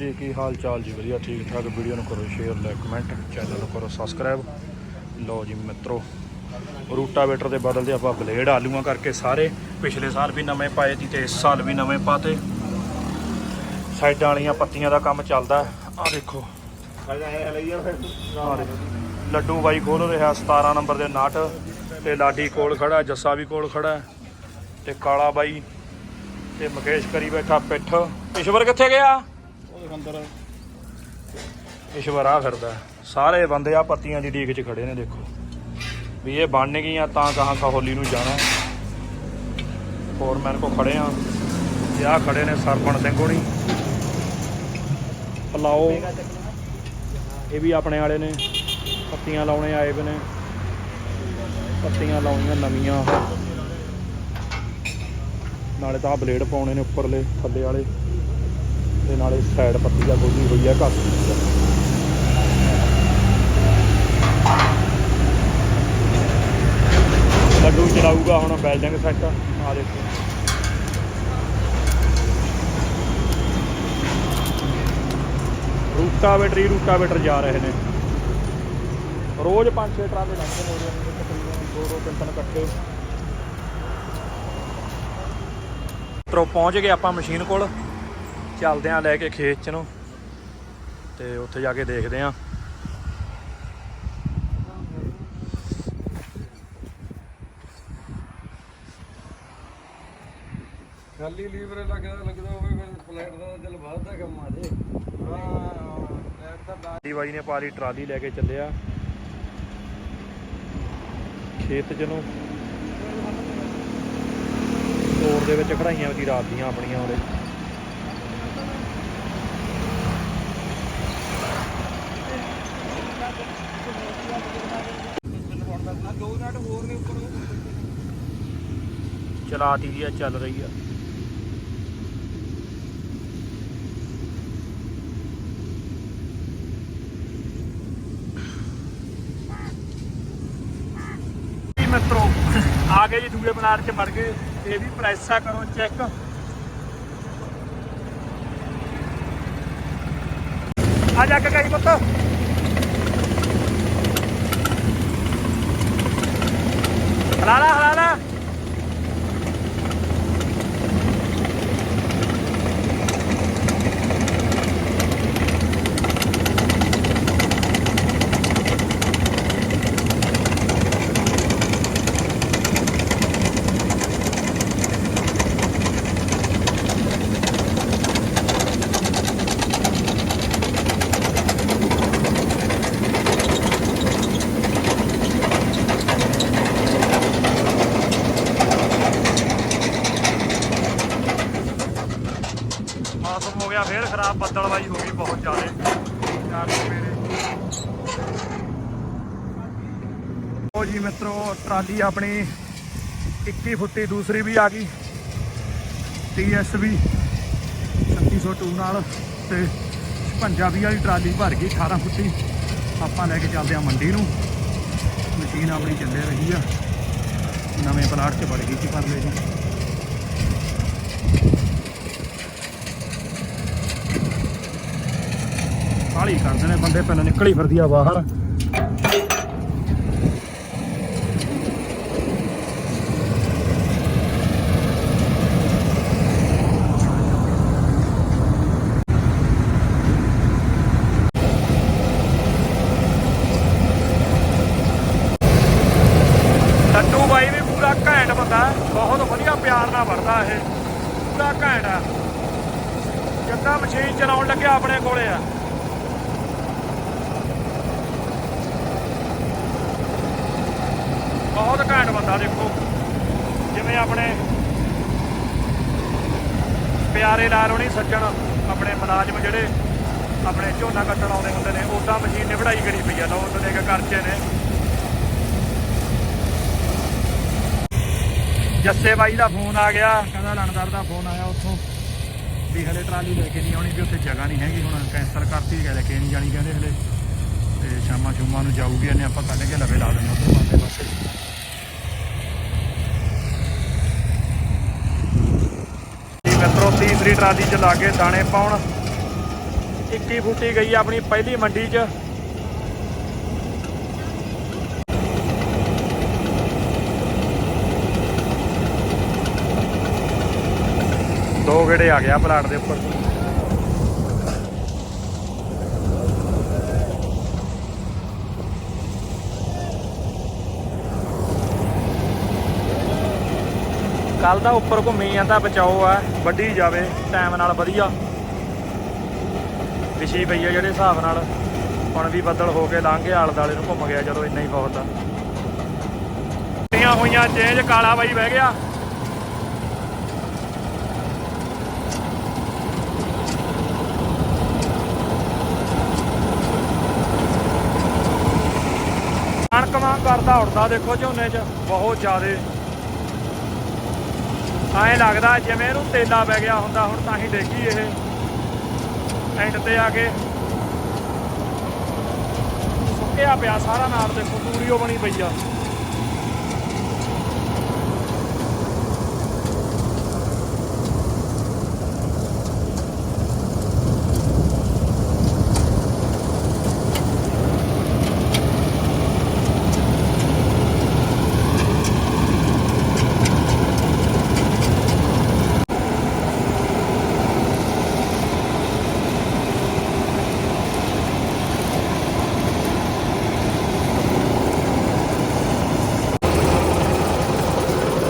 ਜੀ ਕੀ ਹਾਲ ਚਾਲ ਜੀ? ਵਧੀਆ ਠੀਕ ਠਾਕ। ਵੀਡੀਓ ਨੂੰ ਕਰੋ ਸ਼ੇਅਰ ਲਾਈਕ ਕਮੈਂਟ ਚੈਨਲ ਨੂੰ ਕਰੋ ਸਬਸਕ੍ਰਾਈਬ ਲਓ ਜੀ ਮਿੱਤਰੋ ਰੂਟਾਵੇਟਰ ਦੇ ਬਦਲਦੇ ਆਪਾਂ ਬਲੇਡ ਆਲੂਆਂ ਕਰਕੇ ਸਾਰੇ। ਪਿਛਲੇ ਸਾਲ ਵੀ ਨਵੇਂ ਪਾਏ ਸੀ ਤੇ ਇਸ ਸਾਲ ਵੀ ਨਵੇਂ ਪਾਤੇ। ਸਾਈਡਾਂ ਵਾਲੀਆਂ ਪੱਤੀਆਂ ਦਾ ਕੰਮ ਚੱਲਦਾ। ਆ ਦੇਖੋ। ਆਹ ਦੇਖੋ। ਲੱਡੂ ਬਾਈ ਖੋਲ ਰਿਹਾ 17 ਨੰਬਰ ਦੇ ਨਾਟ। ਤੇ ਲਾਡੀ ਕੋਲ ਖੜਾ ਜੱਸਾ ਵੀ ਕੋਲ ਖੜਾ। ਹੈ, ਤੇ ਕਾਲਾ ਬਾਈ ਤੇ ਮੁਕੇਸ਼ ਕਰੀ ਬੈਠਾ ਪਿੱਠ। ਈਸ਼ਵਰ ਕਿੱਥੇ ਗਿਆ? ਅੰਦਰ। ਈਸ਼ਵਰ ਫਿਰਦਾ ਸਾਰੇ ਬੰਦੇ ਆ ਪੱਤੀਆਂ ਦੀ ਡੀਕ 'ਚ ਖੜੇ ਨੇ, ਦੇਖੋ। ਵੀ ਇਹ ਬਣ ਗਈਆਂ, ਤਾਂ ਕਹਾਂ ਕਹੋਲੀ ਨੂੰ ਜਾਣਾ ਫੋਰਮੈਨ ਕੋ ਖੜੇ ਆ ਤੇ ਆ ਖੜੇ ਨੇ ਸਰਪਣ ਸਿੰਘ ਹੋਣੀ। ਪਲਾਓ। ਇਹ ਵੀ ਆਪਣੇ ਵਾਲੇ ਨੇ। ਪੱਤੀਆਂ ਲਾਉਣੇ ਆਏ ਵੇ ਨੇ। ਪੱਤੀਆਂ ਲਾਉਣੀਆਂ ਨਵੀਆਂ। ਨਾਲੇ ਤਾਂ ਆਹ ਬਲੇਡ ਪਾਉਣੇ ਨੇ ਉੱਪਰਲੇ, ਥੱਲੇ ਵਾਲੇ। ਤੇ ਨਾਲੇ ਸਾਈਡ ਪੱਤੀ ਦਾ ਗੋਲੀ ਹੋਈ ਆ, ਘੱਟ ਦੀ ਆ। ਲੱਡੂ ਚਲਾਊਗਾ ਹੁਣ ਬੈਲਡਿੰਗ ਸੈੱਟ, ਆ ਦੇਖੋ। ਰੂਟਾਵੇਟਰ ਹੀ ਰੂਟਾਵੇਟਰ ਜਾ ਰਹੇ ਨੇ। ਰੋਜ਼ ਪੰਜ ਛੇ ਟਰਾਲੇ ਲੰਘਦੇ ਹੋ ਰਹੇ ਨੇ ਤਕਰੀਬਨ ਦੋ ਦੋ ਤਿੰਨ ਤਿੰਨ ਇਕੱਠੇ। ਤਰੋ ਪਹੁੰਚ ਗਏ ਆਪਾਂ ਮਸ਼ੀਨ ਕੋਲ। ਚੱਲਦੇ ਆਂ ਲੈ ਕੇ ਖੇਤ ਚ ਨੂੰ। ਤੇ ਉੱਥੇ ਜਾ ਕੇ ਦੇਖਦੇ ਆਂ। ਖਾਲੀ ਲੀਵਰ ਲੱਗਦਾ ਲੱਗਦਾ ਹੋਵੇ ਫਿਰ ਪਲੇਟ ਦਾ ਚੱਲ ਵੱਧਦਾ ਕੰਮ ਆ ਜੇ ਹਾਂ ਦਾ ਦਾ ਦੀ ਬਾਈ ਨੇ ਪਾਰੀ ਟਰਾਲੀ ਲੈ ਕੇ ਚੱਲਿਆ। ਖੇਤ ਚ ਨੂੰ। ਦੇ ਵਿੱਚ ਖੜਾਈਆਂ ਉਹਦੀ ਰਾਤ ਦੀਆਂ ਆਪਣੀਆਂ ਉਹਦੇ ਦੋ ਨਟ ਹੋਰ ਨੇ ਉੱਪਰ ਚਲਾਤੀ ਦੀ ਆ ਚੱਲ ਰਹੀ ਆ ਜੀ ਮਿੱਤਰੋ ਆ ਗਏ ਜੀ ਦੂਏ ਬਨਾਰ ਚ ਵੜ ਗਏ ਇਹ ਵੀ ਪ੍ਰੈਸਾ ਕਰੋ ਚੈੱਕ ਆ ਜਾ ਕੇ ਗਈ ਪੁੱਤ 好啦啦好啦啦。ਫੇਰ ਹੋ ਗਈ ਬਹੁਤ ਜ਼ਿਆਦਾ। ਚਾਰ ਸਵੇਰੇ ਉਹ ਜੀ ਮਿੱਤਰੋ, ਟਰਾਲੀ ਆਪਣੀ 21 ਫੁੱਟੀ, ਦੂਸਰੀ ਵੀ ਆ ਗਈ। TSV 3602 ਨਾਲ ਤੇ 55 ਵਾਲੀ ਟਰਾਲੀ ਭਰ ਗਈ 18 ਫੁੱਟੀ। ਆਪਾਂ ਲੈ ਕੇ ਚੱਲਦੇ ਆ ਮੰਡੀ ਨੂੰ। ਮਸ਼ੀਨ ਆਪਣੀ ਚੱਲੇ ਰਹੀ ਆ। ਨਵੇਂ ਪਲਾਟ 'ਚ ਵੜ ਗਈ ਸੀ ਪਰਲੇ ਜੀ। ਕਾਲੀ ਕਰਦੇ ਨੇ ਬੰਦੇ ਪਹਿਲਾਂ ਨਿਕਲੀ ਫਿਰਦੀ ਆ ਬਾਹਰ। ਲੱਡੂ ਬਾਈ ਵੀ ਪੂਰਾ ਘੈਂਟ ਬੰਦਾ ਬਹੁਤ ਵਧੀਆ ਪਿਆਰ ਨਾਲ ਵਰਦਾ ਇਹ। ਪੂਰਾ ਘੈਂਟ ਆ ਜਿੱਦਾਂ ਮਸ਼ੀਨ ਚਲਾਉਣ ਲੱਗਿਆ ਆਪਣੇ ਕੋਲੇ ਆ। ਬਹੁਤ ਘੈਂਟ ਬੰਦਾ ਦੇਖੋ। ਜਿਵੇਂ ਆਪਣੇ ਪਿਆਰੇ ਲਾਲ ਹੋਣੀ ਸੱਜਣ, ਆਪਣੇ ਮੁਲਾਜ਼ਮ ਜਿਹੜੇ ਆਪਣੇ ਝੋਨਾ ਕੱਟਣ ਆਉਂਦੇ ਹੁੰਦੇ ਨੇ ਉਦਾਂ ਮਸ਼ੀਨ ਨੇ ਵਢਾਈ ਕਰੀ ਪਈ ਆ, ਲਓ ਉਹਦੇ ਦੇਖ ਕਰਚੇ ਨੇ। ਜੱਸੇ ਬਾਈ ਦਾ ਫੋਨ ਆ ਗਿਆ। ਕਹਿੰਦਾ ਲਣਦਾਰ ਦਾ ਫੋਨ ਆਇਆ ਉੱਥੋਂ। ਵੀ ਹਲੇ ਟਰਾਲੀ ਲੈ ਕੇ ਨਹੀਂ ਆਉਣੀ, ਵੀ ਉੱਥੇ ਜਗ੍ਹਾ ਨਹੀਂ ਹੈਗੀ, ਹੁਣ ਕੈਂਸਲ ਕਰਤੀ ਗਏ ਲੈ ਕੇ ਨਹੀਂ ਜਾਣੀ ਕਹਿੰਦੇ ਹਲੇ। ਤੇ ਸ਼ਾਮਾਂ ਸ਼ੂਮਾਂ ਨੂੰ ਜਾਊਗੀ, ਇਹਨੇ ਆਪਾਂ ਕੱਢ ਕੇ ਲਵੇ ਲਾ ਦੇਣੇ ਉੱਧਰ ਪਾਸੇ ਪਾਸੇ। ਜੀ ਟਰਾਲੀ ਚ ਲਾ ਕੇ ਦਾਣੇ ਪਾਉਣ। 21 ਫੁੱਟੀ ਗਈ ਆਪਣੀ ਪਹਿਲੀ ਮੰਡੀ 'ਚ। ਦੋ ਗੇੜੇ ਆ ਗਿਆ ਪਲਾਟ ਦੇ ਉੱਪਰ। ਕੱਲ ਦਾ ਉੱਪਰ ਘੁੰਮੀ ਜਾਂਦਾ, ਬਚਾਓ ਆ, ਵੱਢੀ ਜਾਵੇ ਟਾਈਮ ਨਾਲ ਵਧੀਆ। ਵਿਛੀ ਪਈ ਆ ਜਿਹੜੇ ਹਿਸਾਬ ਨਾਲ, ਹੁਣ ਵੀ ਬੱਦਲ ਹੋ ਕੇ ਲੰਘ ਆਲੇ ਦਾਲੇ ਨੂੰ ਘੁੰਮ ਗਿਆ ਜਦੋਂ ਇੰਨਾ ਹੀ ਬਹੁਤ ਆ। ਹੋਈਆਂ ਚੇਂਜ ਕਾਲਾ ਬਾਈ ਬਹਿ ਗਿਆ। ਕਣਕ ਵਾਂਗ ਕਰਦਾ ਉੜਦਾ ਦੇਖੋ ਝੋਨੇ 'ਚ, ਬਹੁਤ ਜ਼ਿਆਦੇ ਐਂ ਲੱਗਦਾ ਜਿਵੇਂ ਇਹਨੂੰ ਤੇਲਾ ਪੈ ਗਿਆ ਹੁੰਦਾ, ਹੁਣ ਤਾਂ ਹੀ ਡੇਗੀ ਇਹ। ਐਂਡ ਤੇ ਆ ਕੇ। ਸੁੱਕਿਆ ਪਿਆ ਸਾਰਾ ਨਾਲ ਦੇਖੋ ਤੂੜੀਓ ਬਣੀ ਪਈ ਆ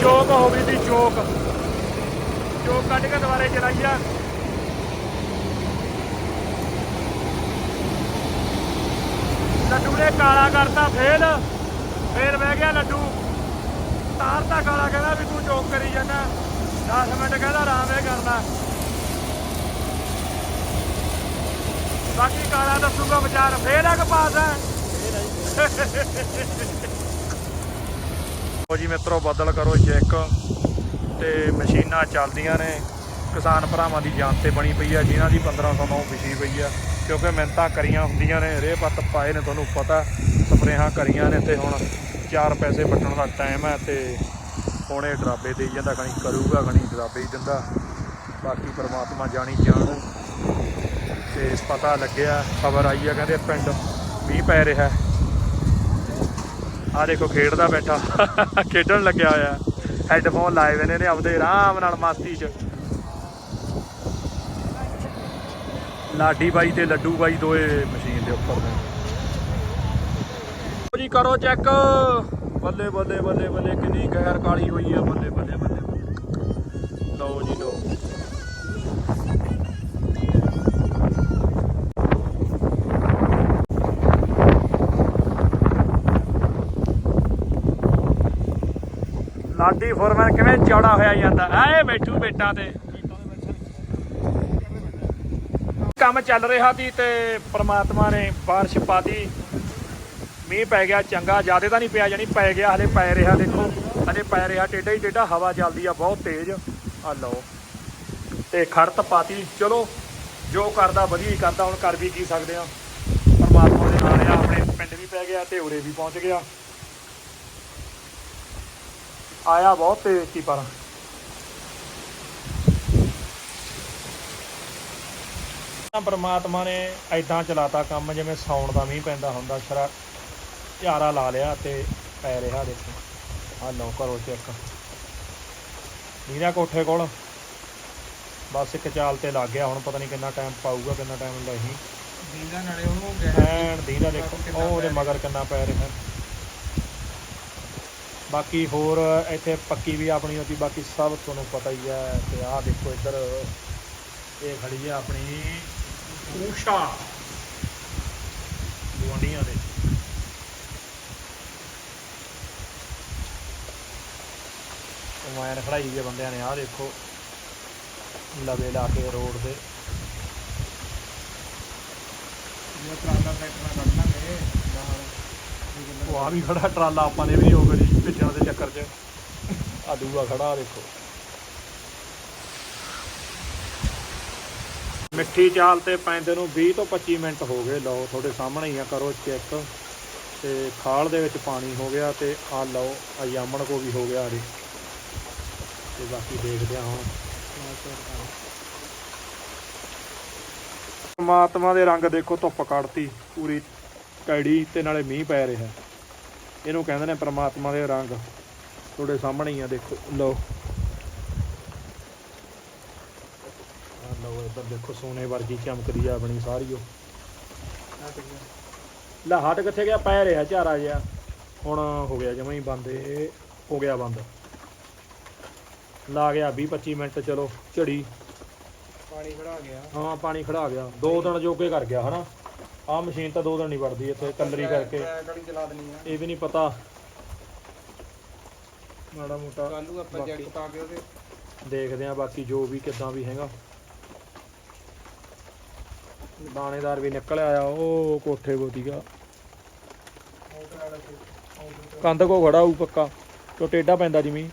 ਚੋਕ ਹੋ ਗਈ ਸੀ ਚੋਕ ਚੋਕ ਕੱਢ ਕੇ ਲੱਡੂ ਨੇ ਕਾਲਾ ਕਰਤਾ, ਫੇਲ। ਫੇਰ ਬਹਿ ਗਿਆ ਲੱਡੂ। ਤਾਰ ਕਾਲਾ ਕਹਿੰਦਾ ਵੀ ਤੂੰ ਚੋਕ ਕਰੀ ਜਾਂਦਾ। 10 ਮਿੰਟ ਕਹਿੰਦਾ ਆਰਾਮ ਇਹ ਕਰਨਾ ਬਾਕੀ ਕਾਲਾ ਦੱਸੂਗਾ ਵਿਚਾਰ ਫੇਰ ਆ ਕੇ ਪਾਸ ਹੈ ਲਓ ਜੀ ਮਿੱਤਰੋ, ਬੱਦਲ ਕਰੋ ਚੈੱਕ। ਤੇ ਮਸ਼ੀਨਾਂ ਚੱਲਦੀਆਂ ਨੇ। ਕਿਸਾਨ ਭਰਾਵਾਂ ਦੀ ਜਾਨ ਤੇ ਬਣੀ ਪਈ ਆ, ਜਿਨ੍ਹਾਂ ਦੀ 1509 ਵਿਛੀ ਪਈ ਆ। ਕਿਉਂਕਿ ਮਿਹਨਤਾਂ ਕਰੀਆਂ ਹੁੰਦੀਆਂ ਨੇ, ਰੇਹ ਪੱਤ ਪਾਏ ਨੇ, ਤੁਹਾਨੂੰ ਪਤਾ, ਸਪਰੇਹਾਂ ਕਰੀਆਂ ਨੇ ਤੇ ਹੁਣ ਚਾਰ ਪੈਸੇ ਵੱਟਣ ਦਾ ਟਾਈਮ ਹੈ ਤੇ ਹੁਣ ਇਹ ਡਰਾਬੇ ਦੇਈ ਜਾਂਦਾ ਕਣੀ ਕਰੂਗਾ ਕਣੀ ਡਰਾਬੇ ਹੀ ਦਿੰਦਾ। ਬਾਕੀ ਪਰਮਾਤਮਾ ਜਾਣੀ ਜਾਣ। ਤੇ ਪਤਾ ਲੱਗਿਆ, ਖਬਰ ਆਈ ਆ, ਕਹਿੰਦੇ ਪਿੰਡ ਮੀਂਹ ਪੈ ਰਿਹਾ। ਹੈ ਆ ਦੇਖੋ, ਖੇਡਦਾ ਬੈਠਾ। ਖੇਡਣ ਲੱਗਿਆ ਹੋਇਆ। ਹੈੱਡਫੋਨ ਲਾਏ ਹੋਏ ਨੇ, ਇਹਨੇ ਆਪਦੇ ਆਰਾਮ ਨਾਲ ਮਸਤੀ 'ਚ। ਲਾਡੀ ਬਾਈ ਤੇ ਲੱਡੂ ਬਾਈ ਦੋਏ ਮਸ਼ੀਨ ਦੇ ਉੱਪਰ ਨੇ। ਜੀ, ਕਰੋ ਚੈੱਕ। ਬੱਲੇ ਬੱਲੇ ਬੱਲੇ ਬੱਲੇ, ਕਿੰਨੀ ਗੈਰ ਕਾਲੀ ਹੋਈ ਆ। ਬੱਲੇ ਬੱਲੇ ਬੱਲੇ ਬੱਲੇ। ਲਓ ਜੀ, ਲਓ। ਲਾਡੀ ਫੋਰਮੈਨ ਕਿਵੇਂ ਚੌੜਾ ਹੋਇਆ ਜਾਂਦਾ? ਐ ਬੈਠੂ ਬੇਟਾ ਤੇ। ਕੰਮ ਚੱਲ ਰਿਹਾ ਸੀ ਤੇ ਪ੍ਰਮਾਤਮਾ ਨੇ ਬਾਰਿਸ਼ ਪਾਤੀ। ਮੀਂਹ ਪੈ ਗਿਆ, ਚੰਗਾ, ਜ਼ਿਆਦਾ ਤਾਂ ਨਹੀਂ ਪਿਆ ਜਾਨੀ ਪੈ ਗਿਆ, ਹਲੇ ਪੈ ਰਿਹਾ, ਦੇਖੋ, ਹਲੇ ਪੈ ਰਿਹਾ ਟੇਡਾ ਹੀ ਟੇਡਾ ਹਵਾ ਚੱਲਦੀ ਆ, ਬਹੁਤ ਤੇਜ਼। ਆ ਲਓ। ਤੇ ਖੜਤ ਪਾਤੀ। ਚਲੋ, ਜੋ ਕਰਦਾ, ਵਧੀਆ ਹੀ ਕਰਦਾ, ਹੁਣ ਕਰ ਵੀ ਕੀ ਸਕਦੇ ਆ। ਪਰਮਾਤਮਾ ਦੇ ਨਾਲ ਆ, ਆਪਣੇ ਪਿੰਡ ਵੀ ਪੈ ਗਿਆ ਤੇ ਉਰੇ ਵੀ ਪਹੁੰਚ ਗਿਆ। ਆਇਆ ਬਹੁਤ ਤੇਜ਼ ਸੀ ਪਰ ਪਰਮਾਤਮਾ ਨੇ ਐਦਾਂ ਚਲਾਤਾ ਕੰਮ ਜਿਵੇਂ ਸੌਣ ਦਾ ਮੀਂਹ ਪੈਂਦਾ ਹੁੰਦਾ ਸ਼ਰਾ ਝਾਰਾ ਲਾ ਲਿਆ ਤੇ ਪੈ ਰਿਹਾ ਦੇਖੋ। ਆ ਲਓ ਕਰੋ ਚੈੱਕ। ਨੀਰਾ ਕੋਠੇ ਕੋਲ। ਬਸ ਇੱਕ ਚਾਲ ਤੇ ਲੱਗ ਗਿਆ ਹੁਣ ਪਤਾ ਨਹੀਂ ਕਿੰਨਾ ਟਾਈਮ ਪਾਊਗਾ ਕਿੰਨਾ ਟਾਈਮ ਨਹੀਂ ਦੀਦਾ ਨਾਲੇ ਉਹਨੂੰ ਦੇਖੋ ਉਹ ਉਹਦੇ ਮਗਰ ਕਿੰਨਾ ਪੈ ਰਿਹਾ। ਬਾਕੀ ਹੋਰ ਇੱਥੇ ਪੱਕੀ ਵੀ ਆਪਣੀ ਹੋਤੀ ਬਾਕੀ ਸਭ ਤੁਹਾਨੂੰ ਪਤਾ ਹੀ ਹੈ ਤੇ ਆਹ ਦੇਖੋ ਇੱਧਰ ਇਹ ਖੜੀ ਹੈ ਆਪਣੀ ਊਸ਼ਾ ਗੁਆਂਢੀਆਂ ਦੇ। ਕਮਾਇਨ ਖੜਾਈ ਆ ਬੰਦਿਆਂ ਨੇ ਆਹ ਦੇਖੋ। ਲਵੇ ਲਾ ਕੇ ਰੋਡ ਦੇ ਇਹ ਟਰਾਲਾ ਟਰੈਕਟਰ ਨਾਲ ਉਹ ਆ ਵੀ ਖੜਾ ਟਰਾਲਾ ਆਪਾਂ ਨੇ ਵੀ ਨਹੀਂ ਹੋ ਕਰੀ ਭੇਜਣ ਦੇ ਚੱਕਰ 'ਚ। ਆ ਦੂਆ ਖੜਾ ਦੇਖੋ। ਮਿੱਠੀ ਚਾਲ ਤੇ ਪੈਂਦੇ ਨੂੰ 20 ਤੋਂ 25 ਮਿੰਟ ਹੋ ਗਏ। ਲਓ, ਤੁਹਾਡੇ ਸਾਹਮਣੇ ਹੀ ਆ, ਕਰੋ ਚੈੱਕ। ਤੇ ਖਾਲ ਦੇ ਵਿੱਚ ਪਾਣੀ ਹੋ ਗਿਆ ਤੇ ਆ ਲਓ, ਆ ਜਾਮਣ ਕੋ ਵੀ ਹੋ ਗਿਆ ਅਰੇ ਤੇ ਬਾਕੀ ਦੇਖਦੇ ਆ ਹੁਣ। ਪਰਮਾਤਮਾ ਦੇ ਰੰਗ ਦੇਖੋ, ਧੁੱਪ ਕੱਢਤੀ, ਪੂਰੀ ਕੈੜੀ ਤੇ ਨਾਲੇ ਮੀਂਹ ਪੈ ਰਿਹਾ। ਇਹਨੂੰ ਕਹਿੰਦੇ ਨੇ ਪਰਮਾਤਮਾ ਦੇ ਰੰਗ। ਤੁਹਾਡੇ ਸਾਹਮਣੇ ਹੀ ਆ, ਦੇਖੋ, ਲਓ। ਆ ਇੱਧਰ ਦੇਖੋ ਸੋਨੇ ਵਰਗੀ ਚਮਕਦੀ ਆ ਆਪਣੀ ਸਾਰੀ ਉਹ। ਲੈ ਹਟ ਕਿੱਥੇ ਗਿਆ? ਪੈ ਰਿਹਾ ਝਾਰਾ ਜਿਹਾ। ਹੁਣ ਹੋ ਗਿਆ ਜਮਾਂ ਹੀ ਬੰਦ ਇਹ ਹੋ ਗਿਆ ਬੰਦ। ਲਾ ਗਿਆ 20 25 ਮਿੰਟ ਚਲੋ ਝੜੀ। ਪਾਣੀ ਖੜਾ ਗਿਆ। ਹਾਂ ਪਾਣੀ ਖੜਾ ਗਿਆ। ਦੋ ਦਿਨ ਜੋਗੇ ਕਰ ਗਿਆ ਹਨਾ? ਆਹ ਮਸ਼ੀਨ ਤਾਂ ਦੋ ਦਿਨ ਨਹੀਂ ਵੜਦੀ ਇੱਥੇ ਕਲਰੀ ਕਰਕੇ। ਆ। ਇਹ ਵੀ ਨਹੀਂ ਪਤਾ। ਮਾੜਾ ਮੋਟਾ। ਕੱਲੂ ਆਪਾਂ ਜੈਕ ਪਾ ਕੇ ਉਹਦੇ ਦੇਖਦੇ ਆ ਬਾਕੀ ਜੋ ਵੀ ਕਿਦਾਂ ਵੀ ਹੈਗਾ। ਦਾਣੇਦਾਰ ਵੀ ਨਿਕਲ ਆਇਆ, ਉਹ ਕੋਠੇ ਕੋ ਸੀਗਾ ਕੰਧ ਕੋ ਖੜਾ ਹੋਊ ਪੱਕਾ ਤੋ ਟੇਡਾ ਪੈਂਦਾ ਜਿਵੇਂ?